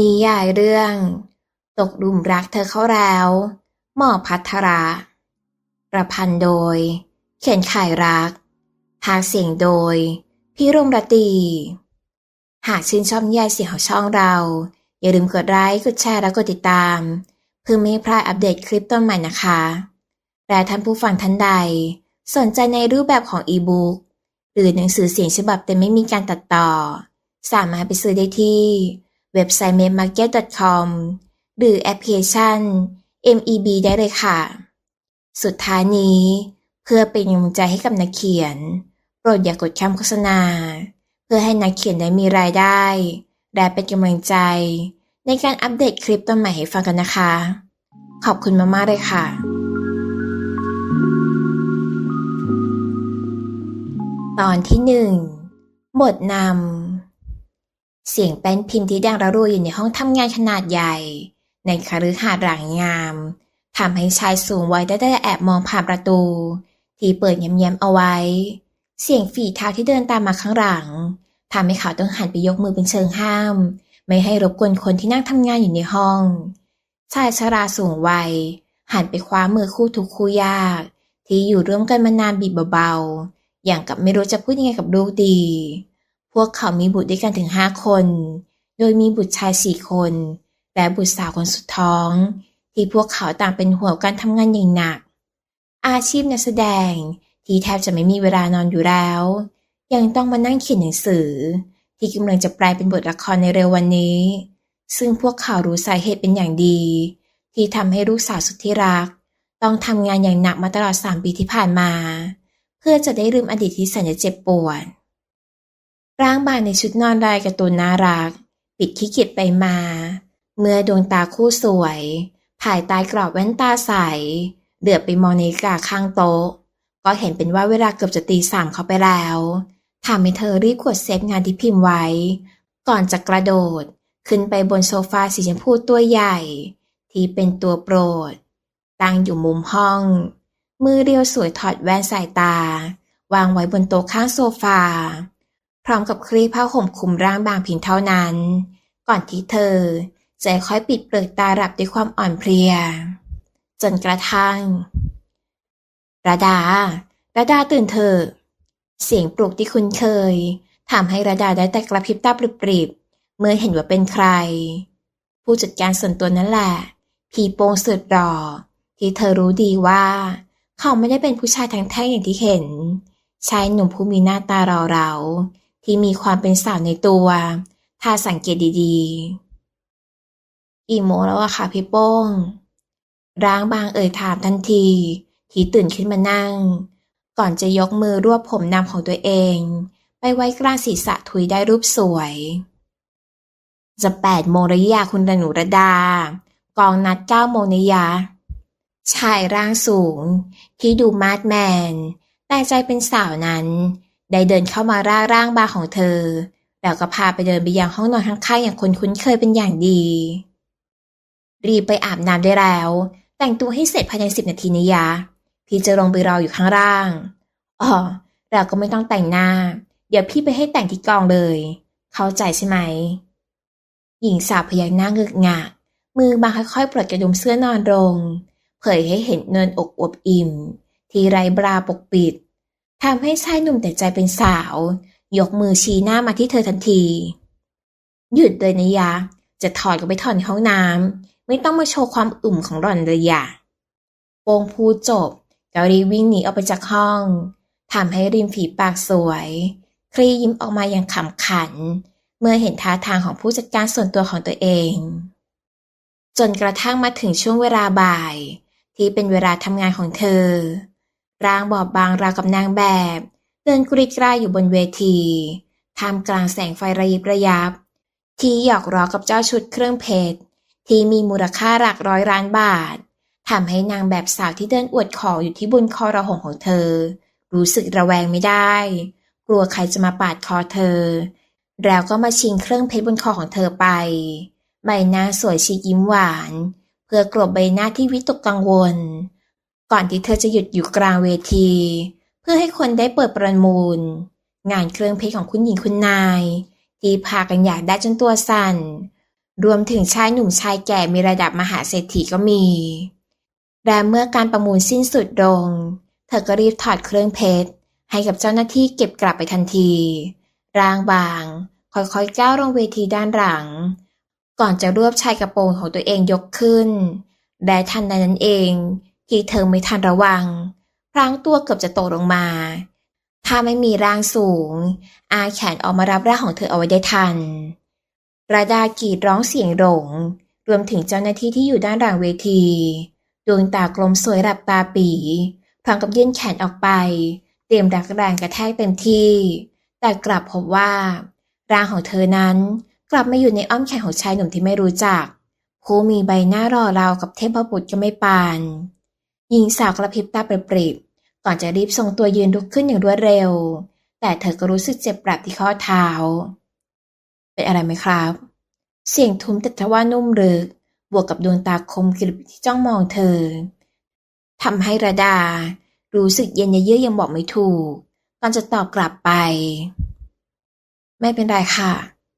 นิยายเรื่อง ตกหลุมรักเธอเข้าแล้ว หมอพัทระ ประพันธ์โดย เขียนข่ายรัก พากเสียงโดย พี่รมรตี หากชื่นชอบนิยายเสียงของช่องเรา อย่าลืมกดไลค์กดแชร์และกดติดตาม เพื่อไม่พลาดอัปเดตคลิปต้นใหม่นะคะ และท่านผู้ฟังท่านใด สนใจในรูปแบบของอีบุ๊กหรือหนังสือเสียงฉบับแต่ไม่มีการตัดต่อ สามารถไปซื้อได้ที่ เว็บไซต์ mapmarket.com หรือแอปพลิเคชัน MEB ได้เลยค่ะ สุดท้ายนี้เพื่อเป็นกำลังใจให้กับนักเขียน โปรดอย่ากกดคำโฆษณา เพื่อให้นักเขียนได้มีรายได้ และเป็นกำลังใจ ในการอัปเดตคลิปต้นใหม่ให้ฟังกันนะคะ ขอบคุณมากๆเลยค่ะตอนที่หนึ่งบทนำ เสียงแป้นพิมพ์ที่ดังระรัวอยู่ในห้องทำงานขนาดใหญ่ ในคฤหาสน์หลังงามทำให้ชายสูงวัยได้แต่แอบมองผ่านประตู ที่เปิดแย้มๆเอาไว้ เสียงฝีเท้าที่เดินตามมาข้างหลังทำให้เขาต้องหันไปยกมือเป็นเชิงห้าม ไม่ให้รบกวนคนที่นั่งทำงานอยู่ในห้อง ชายชราสูงวัย หันไปคว้ามือคู่ทุกคู่ยาก ที่อยู่ร่วมกันมานานบีบเบาๆอย่างกับไม่รู้จะพูดยังไงกับลูกดี วกเขามีบุตรด้วยกันถึงห้าคน โดยมีบุตรชายสี่คน และบุตรสาวคนสุดท้อง ที่พวกเขาต่างเป็นห่วงการทำงานอย่างหนัก อาชีพนักแสดงที่แทบจะไม่มีเวลานอนอยู่แล้ว ยังต้องมานั่งเขียนหนังสือ ที่กำลังจะแปลเป็นบทละครในเร็ววันนี้ ซึ่งพวกเขารู้สาเหตุเป็นอย่างดี ที่ทำให้ลูกสาวสุดที่รัก ต้องทำงานอย่างหนักมาตลอดสามปีที่ผ่านมา เพื่อจะได้ลืมอดีตที่แสนจะเจ็บปวด ร่างบางในชุดนอนลายการ์ตูนน่ารัก ปิดขี้เกียจไปมา เมื่อดวงตาคู่สวย ภายใต้กรอบแว่นตาใส เดือบไปมองนาฬิกาข้างโต๊ะ ก็เห็นเป็นว่าเวลาเกือบจะตีสามเข้าไปแล้วทำให้เธอรีบกดเซฟงานที่พิมพ์ไว้ ก่อนจะกระโดด ขึ้นไปบนโซฟาสีชมพูตัวใหญ่ ที่เป็นตัวโปรด ตั้งอยู่มุมห้อง มือเรียวสวยถอดแว่นสายตา วางไว้บนโต๊ะข้างโซฟา พร้อมกับคลี่ผ้าห่มคลุมร่างบางเพียงเท่านั้น ก่อนที่เธอจะค่อยปิดเปลือกตาหลับด้วยความอ่อนเพลีย จนกระทั่งระดาระดาตื่นเถอเสียงปลุกที่คุ้นเคยทำให้ระดาได้แต่กระพริบตาปริบๆเมื่อเห็นว่าเป็นใคร ผู้จัดการส่วนตัวนั่นแหละ ผีโปงสุดหล่อที่เธอรู้ดีว่า เขาไม่ได้เป็นผู้ชายทั้งแท่งอย่างที่เห็นชายหนุ่มผู้มีหน้าตาเราๆ ที่มีความเป็นสาวในตัว ถ้าสังเกตดีๆ กี่โมงแล้วอะค่ะพี่โป้งร่างบางเอ่ยถามทันทีที่ตื่นขึ้นมานั่ง ก่อนจะยกมือรวบผมนำของตัวเอง ไปไว้กลางศีรษะทุยได้รูปสวย จะแปดโมงระยะคุณระหนูรดา กองนัดเก้าโมงนยะชายร่างสูง ที่ดูมาดแมน แต่ใจเป็นสาวนั้น ได้เดินเข้ามาร่าร่างบาของเธอ แล้วก็พาไปเดินไปยังห้องนอนข้างๆอย่างคนคุ้นเคยเป็นอย่างดี รีบไปอาบน้ำได้แล้ว แต่งตัวให้เสร็จภายในสิบนาทีนิยะ พี่จะลงไปรออยู่ข้างล่างอ๋อเราก็ไม่ต้องแต่งหน้า เดี๋ยวพี่ไปให้แต่งที่กองเลย เข้าใจใช่ไหม หญิงสาวพยักหน้าเงึกงะมือบางค่อยๆปลดกระดุมเสื้อนอนลง เผยให้เห็นเนินอกอวบอิ่ม ที่ไร้บราปกปิด ทำให้ชายหนุ่มแต่ใจเป็นสาว ยกมือชี้หน้ามาที่เธอทันที หยุดเลยนะยะ จะถอดก็ไปถอดในห้องน้ำไม่ต้องมาโชว์ความอุ่มของหล่อนเลยอย่าโปงพูดจบก็รีวิ่งหนีออกไปจากห้องทำให้ริมฝีปากสวย คลียิ้มออกมาอย่างขำขัน เมื่อเห็นท่าทางของผู้จัดการส่วนตัวของตัวเอง จนกระทั่งมาถึงช่วงเวลาบ่าย ที่เป็นเวลาทำงานของเธอ ร่างบอบบางราวกับนางแบบ เดินกรีดกรายอยู่บนเวทีท่ามกลางแสงไฟระยิบระยับ ที่หยอกล้อกับเจ้าชุดเครื่องเพชรที่มีมูลค่าหลักร้อยล้านบาททำให้นางแบบสาวที่เดินอวดของอยู่ที่บนคอระหงของเธอ รู้สึกระแวงไม่ได้ กลัวใครจะมาปาดคอเธอ แล้วก็มาชิงเครื่องเพชรบนคอของเธอไป ใบหน้าสวยชิดยิ้มหวาน เพื่อกลบใบหน้าที่วิตกกังวล ก่อนที่เธอจะหยุดอยู่กลางเวที เพื่อให้คนได้เปิดประมูล งานเครื่องเพชรของคุณหญิงคุณนายที่พากันอยากได้จนตัวสั่น รวมถึงชายหนุ่มชายแก่มีระดับมหาเศรษฐีก็มี และเมื่อการประมูลสิ้นสุดลง เธอก็รีบถอดเครื่องเพชร ให้กับเจ้าหน้าที่เก็บกลับไปทันที ร่างบาง ค่อยๆก้าวลงเวทีด้านหลัง ก่อนจะรวบชายกระโปรงของตัวเองยกขึ้น และทันใดนั้นเอง ที่เธอไม่ทันระวัง พลางตัวเกือบจะตกลงมา ถ้าไม่มีร่างสูง อาแขนออกมารับร่างของเธอเอาไว้ได้ทันราดากรีดร้องเสียงหลง รวมถึงเจ้าหน้าที่ที่อยู่ด้านหลังเวที ดวงตากลมสวยหลับตาปีพร้อมกับยื่นแขนออกไป เตรียมรักแรงกระแทกเต็มที่ แต่กลับพบว่า ร่างของเธอนั้นกลับมาอยู่ในอ้อมแขนของชายหนุ่มที่ไม่รู้จักผู้มีใบหน้ารอราวกับเทพบุตรก็ไม่ปาน หญิงสาวกระพริบตาปริบๆก่อนจะรีบทรงตัวยืนลุกขึ้นอย่างรวดเร็ว แต่เธอก็รู้สึกเจ็บปรับที่ข้อเท้า เป็นอะไรไหมครับ เสียงทุ้มแต่ทว่านุ่มลึก บวกกับดวงตาคมกริบที่จ้องมองเธอทำให้ระดา รู้สึกเย็นเยือกยังบอกไม่ถูกก่อนจะตอบกลับไป ไม่เป็นไรค่ะ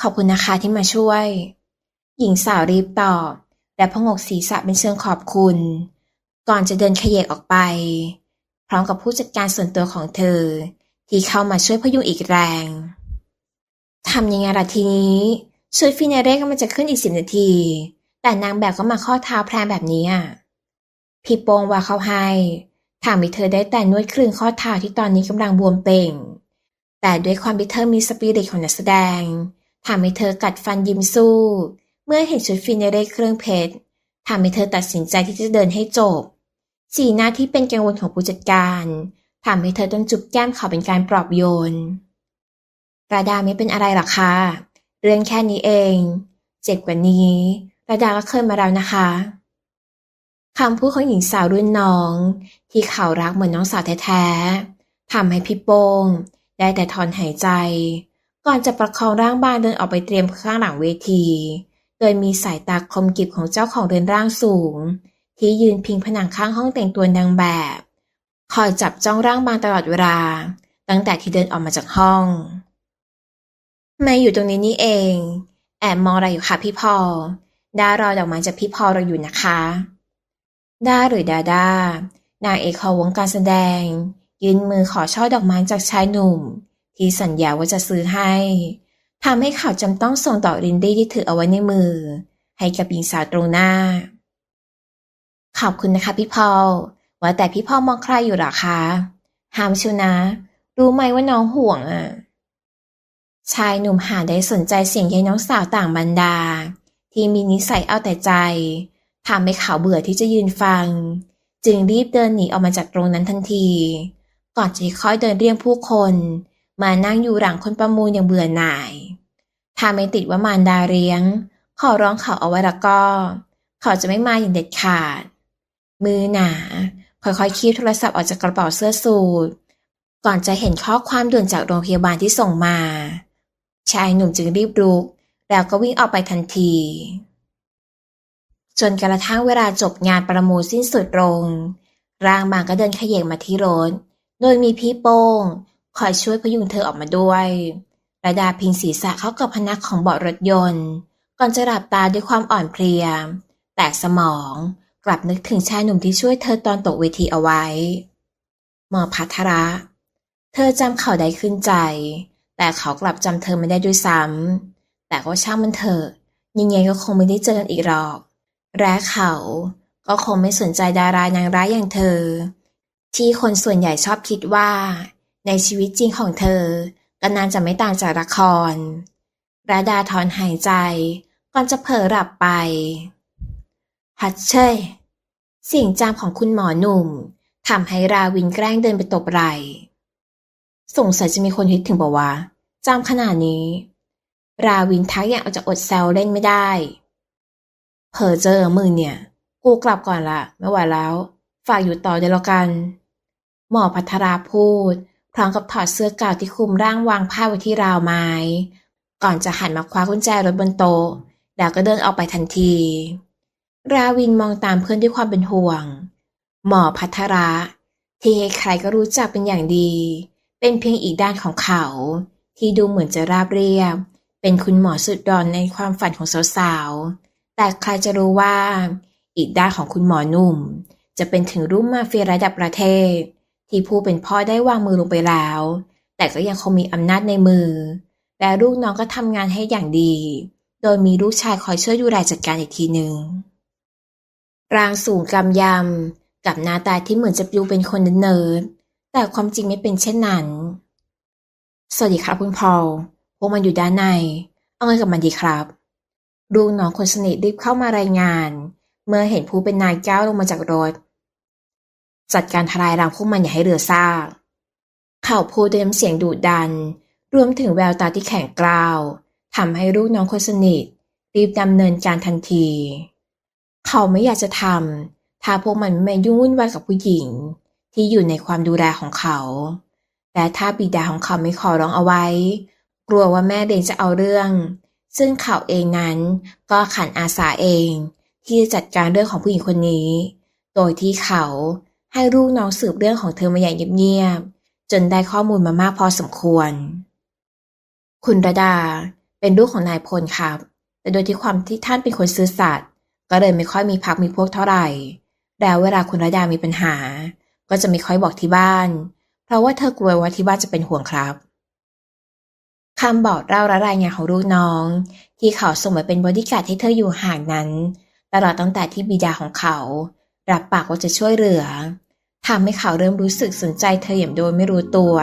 ขอบคุณนะคะที่มาช่วย หญิงสาวรีบตอบ และพงกศีรษะเป็นเชิงขอบคุณ ก่อนจะเดินขยเยกออกไป พร้อมกับผู้จัดการส่วนตัวของเธอ ที่เข้ามาช่วยพยุงอีกแรงทำยังไงล่ะทีนี้ ชุดฟินาเร่ก็มันจะขึ้นอีกสิบนาที แต่นางแบบก็มาข้อเท้าแพรแบบนี้อะพี่โปงว่าเขาให้ทำให้เธอได้แต่นวดคลึงข้อเท้าที่ตอนนี้กำลังบวมเป่ง แต่ด้วยความที่เธอมีสปิริตของนักแสดงทำให้เธอกัดฟันยิ้มสู้ เมื่อเห็นชุดฟินาเร่เครื่องเพชรทำให้เธอตัดสินใจที่จะเดินให้จบ สีหน้าที่เป็นกังวลของผู้จัดการทำให้เธอต้องจุบแก้มเขาเป็นการปลอบโยนราดาไม่เป็นอะไรหรอกค่ะ เรื่องแค่นี้เอง เจ็บกว่านี้ราดาก็เคยมาแล้วนะคะคำพูดของหญิงสาวรุ่นน้อง ที่เขารักเหมือนน้องสาวแท้ๆทำให้พี่โป้ง ได้แต่ถอนหายใจ ก่อนจะประคองร่างบ้านเดินออกไปเตรียมข้างหลังเวที โดยมีสายตาคมกิบของเจ้าของเรือนร่างสูง ที่ยืนพิงผนังข้างห้องแต่งตัวนางแบบ คอยจับจ้องร่างบางตลอดเวลา ตั้งแต่ที่เดินออกมาจากห้องแม่อยู่ตรงนี้นี่เอง แอบมองอะไรอยู่คะพี่พอดารอดอกไม้จากพี่พอเราอยู่นะคะดาหรือดาดานางเอกของวงการแสดง ยืนมือขอช่อดอกไม้จากชายหนุ่ม ที่สัญญาว่าจะซื้อให้ทำให้เขาจำต้องส่งต่อรินดี้ที่ถือเอาไว้ในมือ ให้กับหญิงสาวตรงหน้า ขอบคุณนะคะพี่พอลว่าแต่พี่พอลมองใครอยู่หรอคะห้ามชิวนะ รู้ไหมว่าน้องห่วงอะ ชายหนุ่มหาได้สนใจเสียงยายน้องสาวต่างบรรดา ที่มีนิสัยเอาแต่ใจทำให้เขาเบื่อที่จะยืนฟัง จึงรีบเดินหนีออกมาจากตรงนั้นทันที ก่อนจะค่อยเดินเรียงผู้คน มานั่งอยู่หลังคนประมูลอย่างเบื่อหน่ายถ้าไม่ติดว่ามารดาเลี้ยง ขอร้องเขาเอาไว้ล้วก็ เขาจะไม่มาอย่างเด็ดขาด มือหนา ค่อยๆคีบโทรศัพท์ออกจากกระเป๋าเสื้อสูทก่อนจะเห็นข้อความด่วนจากโรงพยาบาลที่ส่งมา ชายหนุ่มจึงรีบลุก แล้วก็วิ่งออกไปทันที จนกระทั่งเวลาจบงานประมูลสิ้นสุดลง ร่างบางก็เดินขยเยงมาที่รถ โดยมีพี่โป้ง คอยช่วยพยุงเธอออกมาด้วยระดาพิงศีรษะเข้ากับพนักของเบาะรถยนต์ ก่อนจะหลับตาด้วยความอ่อนเพลีย แต่สมอง กลับนึกถึงชายหนุ่มที่ช่วยเธอตอนตกเวทีเอาไว้ หมอพัทระ เธอจำเขาได้ขึ้นใจ แต่เขากลับจำเธอไม่ได้ด้วยซ้ำ แต่ก็ช่างมันเถอะ ยังไงก็คงไม่ได้เจอกันอีกหรอกและเขาก็คงไม่สนใจดารานางร้ายอย่างเธอ ที่คนส่วนใหญ่ชอบคิดว่า ในชีวิตจริงของเธอก็น่าจะไม่ต่างจากละครราดาถอนหายใจก่อนจะเผลอหลับไป ฮัตเชยเสียงจามของคุณหมอหนุ่มทำให้ราวินแกล้งเดินไปตบไหล่สงสัยจะมีคนคิดถึงบอกว่าจามขนาดนี้ ราวินทักอย่างเอาจะอดแซวเล่นไม่ได้ เพอเจอมึงเนี่ย กูกลับก่อนละไม่ไหวแล้ว ฝากอยู่ต่อเดี๋ยวกัน หมอพัทราพูด พร้อมกับถอดเสื้อกาวที่คลุมร่างวางผ้าไว้ที่ราวไม้ ก่อนจะหันมาคว้ากุญแจรถบนโต๊ะแล้วก็เดินออกไปทันที ราวินมองตามเพื่อนด้วยความเป็นห่วง หมอพัทระ ที่ใครก็รู้จักเป็นอย่างดี เป็นเพียงอีกด้านของเขา ที่ดูเหมือนจะราบเรียบ เป็นคุณหมอสุดดอนในความฝันของสาวๆ แต่ใครจะรู้ว่า อีกด้านของคุณหมอหนุ่ม จะเป็นถึงรุ่มมาเฟียระดับประเทศ ที่ผู้เป็นพ่อได้วางมือลงไปแล้ว แต่ก็ยังคงมีอำนาจในมือ และลูกน้องก็ทำงานให้อย่างดี โดยมีลูกชายคอยช่วยดูแลจัดการอีกทีหนึ่ง ร่างสูงกำยำ กับหน้าตาที่เหมือนจะดูเป็นคนเนิร์ดแต่ความจริงไม่เป็นเช่นนั้น สวัสดีครับคุณพอล พวกมันอยู่ด้านใน เอาไงกับมันดีครับลูกน้องคนสนิทรีบเข้ามารายงาน เมื่อเห็นผู้เป็นนายก้าวลงมาจากรถ จัดการทลายรังพวกมันอย่าให้เหลือซากเขาพูดด้วยน้ำเสียงดุดัน รวมถึงแววตาที่แข็งกร้าวทำให้ลูกน้องคนสนิทรีบดำเนินการทันที เขาไม่อยากจะทำถ้าพวกมันไม่ยุ่งวุ่นวายกับผู้หญิง ที่อยู่ในความดูแลของเขา และถ้าบิดาของเขาไม่ขอร้องเอาไว้ กลัวว่าแม่เดนจะเอาเรื่อง ซึ่งเขาเองนั้นก็ขันอาสาเอง ที่จะจัดการเรื่องของผู้หญิงคนนี้ โดยที่เขาให้ลูกน้องสืบเรื่องของเธอมาอย่างเงียบๆจนได้ข้อมูลมามากพอสมควร คุณระดาเป็นลูกของนายพลครับ แต่โดยที่ความที่ท่านเป็นคนซื่อสัตย์ ก็เลยไม่ค่อยมีพักมีพวกเท่าไหร่ แล้วเวลาคุณระดามีปัญหา ก็จะไม่ค่อยบอกที่บ้าน เพราะว่าเธอกลัวว่าที่บ้านจะเป็นห่วงครับคำบอกเล่าและรายงานของลูกน้อง ที่เขาส่งมาเป็นบอดี้การ์ดให้เธออยู่ห่างนั้น ตลอดตั้งแต่ที่บิดาของเขา รับปากว่าจะช่วยเหลือทำให้เขาเริ่มรู้สึกสนใจเธออย่างโดยไม่รู้ตัว